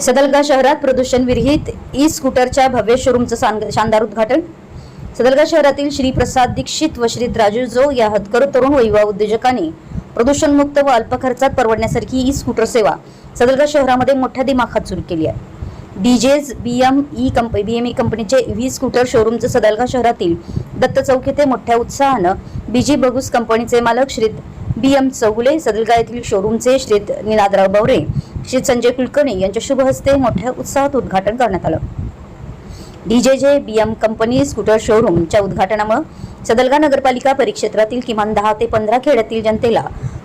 सदलगा शहरात प्रदूषण विरहित ई स्कूटरच्या भव्य शोरूमचं शानदार उद्घाटन. सदलगा शहरातील श्री प्रसाद दीक्षित व श्री राजू जो या हतकरू तरुण व युवा उद्योजकांनी प्रदूषणमुक्त व अल्प खर्चात परवडण्यासारखी ई स्कूटर सेवा सदलगा शहरामध्ये मोठ्या दिमाखात सुरू केली आहे. डीजेज बी एम ई कंप बी एम ई कंपनीचे व्ही स्कूटर शोरूमचं सदलगा शहरातील दत्त चौक येथे मोठ्या उत्साहानं बीजी बगूस कंपनीचे मालक श्री बी एम चौगुले सदलगा येथील शोरूमचे श्री निनादराव बवरे श्री संजय कुलकर्णी यांच्या शुभ हस्ते मोठ्या उत्साहात उद्घाटन करण्यात आलं. डीजेजे बी एम कंपनी स्कूटर शोरूमच्या उद्घाटनामुळे सदलगा नगरपालिका परिक्षेत्रातील किमान दहा ते पंधरा खेड्यातील जनतेला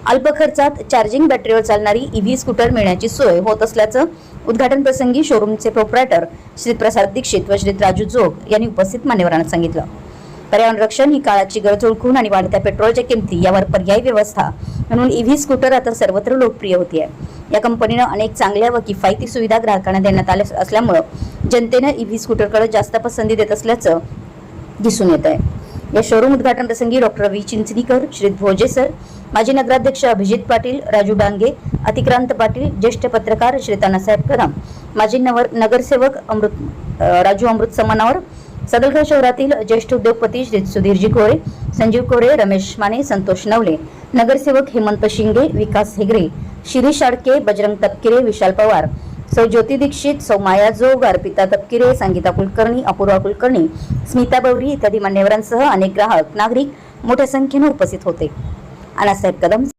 अल्प खर्चात चार्जिंग बॅटरीवर चालणारी ईव्ही स्कूटर मिळण्याची सोय होत असल्याचं उद्घाटन प्रसंगी शोरूमचे प्रोप्रायटर श्री प्रसाद दीक्षित व श्री राजू जोग यांनी उपस्थित मान्यवरांना सांगितलं. पर्यावरण रक्षण ही काळाची गरज ओळखून आणि वाढत्या पेट्रोलच्या किमती यावर पर्यायी व्यवस्था म्हणून ईव्ही स्कूटर आता सर्वत्र लोकप्रिय होती आहे या कंपनीनं अनेक चांगल्या व किफायती सुविधा ग्राहकांना देण्यात आल्या असल्यामुळं जनतेनं ईव्ही स्कूटरकडे जास्त पसंती देत असल्याचं दिसून येत आहे या शोरूम उद्घाटन प्रसंगी doctor V. Chinchanikar Shri Bhoje sir माजी नगराध्यक्ष अभिजित पाटील राजू डांगे अतिक्रांत पाटील ज्येष्ठ पत्रकार श्री तानासाहेब कदम माजी नवर नगरसेवक अमृत राजू अमृत समनावर सदलघर शहरातील ज्येष्ठ उद्योगपती श्री सुधीरजी कोरे संजीव कोरे रमेश माने संतोष नवले. नगरसेवक हेमंत शिंगे विकास हेगरे शिरीष शाडके बजरंग तपकिरे विशाल पवार. सौ ज्योती दीक्षित सौ माया जोग अर्पिता तपकिरे संगीता कुलकर्णी अपूर्वा कुलकर्णी स्मिता बवरी इत्यादी मान्यवरांसह अनेक ग्राहक नागरिक मोठ्या संख्येने उपस्थित होते. अनासाहेब कदम